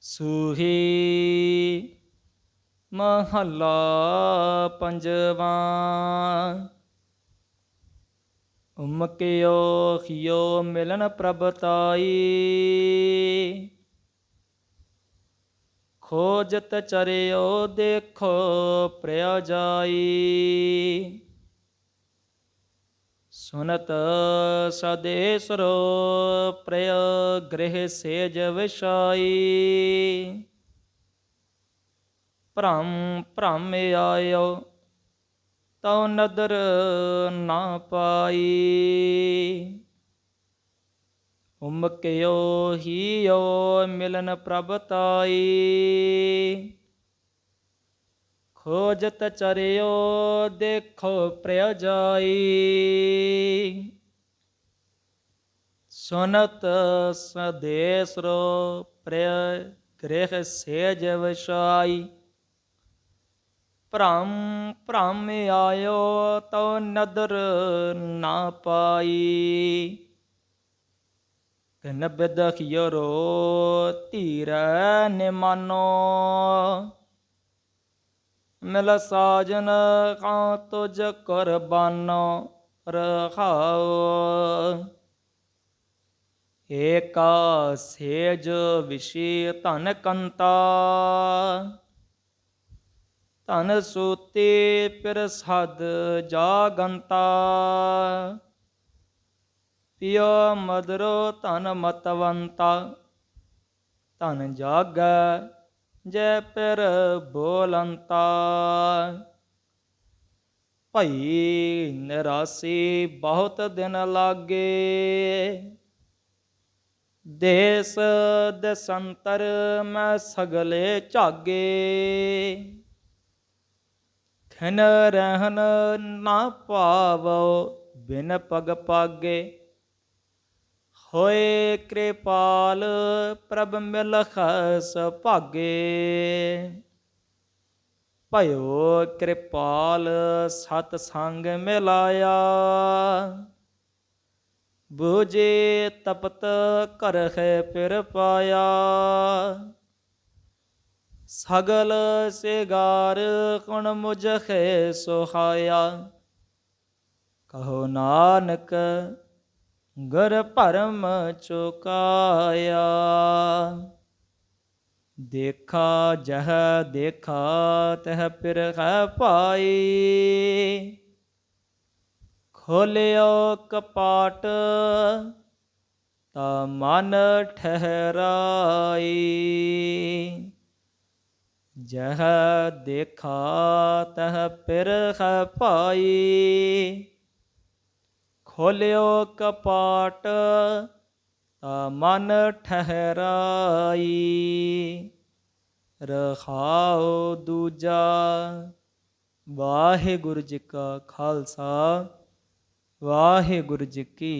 ਸੂਹੀ ਮਹੱਲਾ ਪੰਜਵਾਂ। ਉਮਕਿਓ ਖਿਓ ਮਿਲਨ ਪ੍ਰਭ ਤਾਈ ਖੋਜਤ ਚਰਿਓ ਦੇਖੋ ਪ੍ਰਿਆ ਜਾਈ। ਸੁਨਤ ਸਦੇਸਰੋ ਪ੍ਰਯ ਗ੍ਰਹਿ ਸੇਜ ਵਿਸ਼ਾਈ ਭ੍ਰਮ ਭ੍ਰਮ ਆਇਓ, ਤਉ ਨਦਰ ਨਾ ਪਾਈ। ਉਮਕਿਓ ਹੀਓ ਮਿਲਨ ਪ੍ਰਭ ਤਾਈ। ਖੋਜਤ ਚਰਿਓ, ਦੇਖੋ ਪ੍ਰਿਯ ਜਾਈ ਸੁਨਤ ਸਦੇਸਰੋ, ਪ੍ਰਿਯ ਗ੍ਰਹਿ ਸੇਜ ਵਿਸ਼ਾਈ ਭ੍ਰਮ ਭ੍ਰਮ ਆਇਓ ਤੋ ਨਦਰ ਨਾ ਪਾਈ। ਕਨ ਬਦਖਿਯਰੋ ਧੀਰ ਨਿਮਾਨੋ। ਮਿਲ ਸਾਜਨ ਕਾਂ ਤੁਜ ਕੁਰਬਾਨੋ ਰਖਾਓ ਏਕਾ ਸੇਜ ਵਿਸ਼ੇ ਧਨ ਕੰਤਾ। ਧਨ ਸੂਤੇ ਪ੍ਰਸਾਦ ਜਾਗੰਤਾ। ਪਿਓ ਮਦਰੋ ਧਨ ਮਤਵੰਤਾ। ਧਨ ਜਾਗੈ ਜੈ ਪਰ ਬੋਲੰਤਾ। ਭਈ ਨਿਰਾਸੀ ਬਹੁਤ ਦਿਨ ਲਾਗੇ। ਦੇਸ ਦਸੰਤਰ ਮੈਂ ਸਗਲੇ ਝਾਗੇ। ਖਨ ਰਹਿਨ ਨਾ ਪਾਵੋ ਬਿਨ ਪਗ ਪਾਗੇ। ਹੋਏ ਕਿਰਪਾਲ ਪ੍ਰਭ ਮਿਲਖ ਸੁਭਾਗੇ ਭਇਓ ਕਿਰਪਾਲ ਸਤ ਸੰਗ ਮਿਲਾਇਆ। ਬੂਝੇ ਤਪਤ ਕਰਹਿ ਫਿਰ ਪਾਇਆ। ਸਗਲ ਸਿਗਾਰ ਕੁਣ ਮੁਝਖੇ ਸੁਹਾਇਆ। ਕਹੋ ਨਾਨਕ ਗੁਰ ਭਰਮ ਚੁਕਾਇਆ। ਦੇਖਾ ਜਹ ਦੇਖਾ, ਤਹ ਫਿਰ ਹੈ ਪਾਈ ਖੋਲਿਓ ਕਪਾਟ, ਤਾ ਮਨ ਠਹਿਰਾਈ। ਜਹ ਦੇਖਾ, ਤਹ ਫਿਰ ਹੈ ਪਾਈ ਖੋਲਿਓ ਕਪਾਟ ਤਾ ਮਨ ਠਹਿਰਾਈ। ਰਖਾਓ ਦੂਜਾ। ਵਾਹਿਗੁਰੂ ਜੀ ਕਾ ਖਾਲਸਾ ਵਾਹਿਗੁਰੂ ਜੀ ਕੀ